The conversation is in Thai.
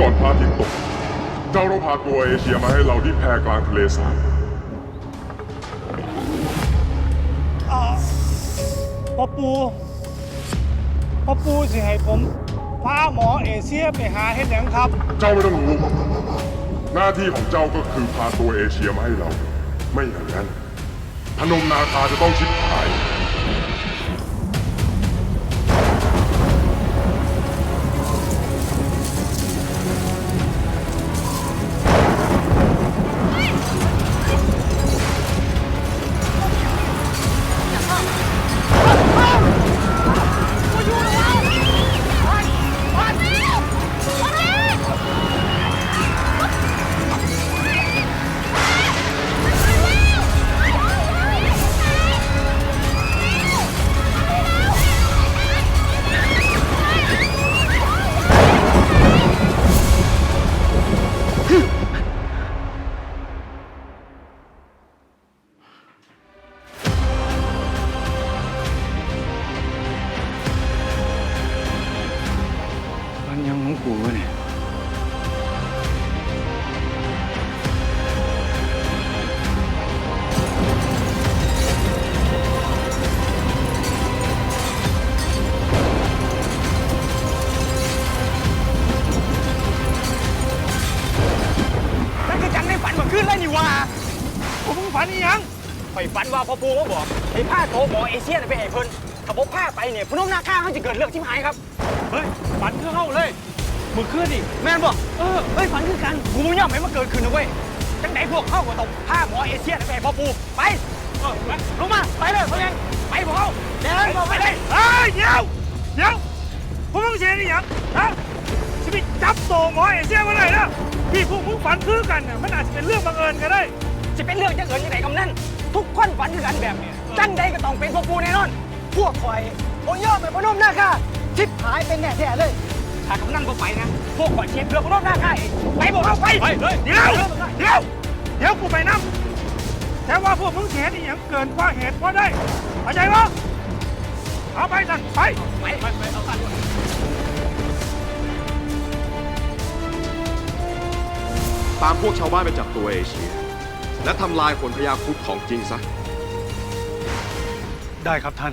ก่อนพระอาทิตย์ตก เจ้าเราพาตัวเอเชียมาให้เราที่แพกลางทะเลสาบพ่อปูพ่อปูสิให้ผมพาหมอเอเชียไปหาเห็นหยังครับ เจ้าไม่ต้องรู้ หน้าที่ของเจ้าก็คือพาตัวเอเชียมาให้เรา ไม่อย่างนั้นพนมนาคาจะต้องชิบหาย ยังของกูเนี่ยนั่นคือจังในฝันเมื่อคืนเลยนี่หว่าผมมึงฝันอีหยังไปฝันว่าพ่อปูมาบอกให้ผ้าโตหมอเอเชียน่ะไปให้เพิ่นถ้าบ่ผ้าไปเนี่ยพนมนาคาเขาจะเกิดเรื่องที่หายครับ เฮ้ยฝันคือเฮาเลยเมื่อคืนนี่แม่นบอกเออเฮ้ยฝันคือกันกูมึงยอมให้มันเกิดขึ้นนะเว้ยจังไหนพวกเข้าก็ต้องผ้าหมอเอเชียน่ะไปให้พ่อปูไปเออไปลงมาไปเลยพ่อยังไปพวกเขาเดินบอกไปเลยเฮ้ยเดี๋ยวเดี๋ยวผมมึงเสียนี่ยังฮะจะไปจับโตหมอเอเชียมาได้นะที่พวกมึงฝันคือกันน่ะมันอาจจะเป็นเรื่องบังเอิญก็ได้จะเป็นเรื่องจังเอิญยังไงกำนั่นทุกคนฝันคือกันแบบเนี้ยจังใดก็ต้องเป็นพ่อปูแน่นอนพวกคอยบ่ย่อมไปพนมหน้าคาชิบหายเป็นแน่แท้เลย ถ้ากำนันบ่ไปนะ พวกขอเชียร์เพื่อพนมนาคาเองไปบอกเขาไปไปเลยเดี๋ยวเดี๋ยวเดี๋ยวกูไปนั่งแต่ว่าพวกมึงเสียนี่ยังเกินกว่าเหตุพอได้เข้าใจปะเอาไปสั่นไปไปไปไปเอากันตามพวกชาวบ้านไปจับตัวเอเชีย และทำลายผลพยาครุดของจริงซะ ได้ครับท่าน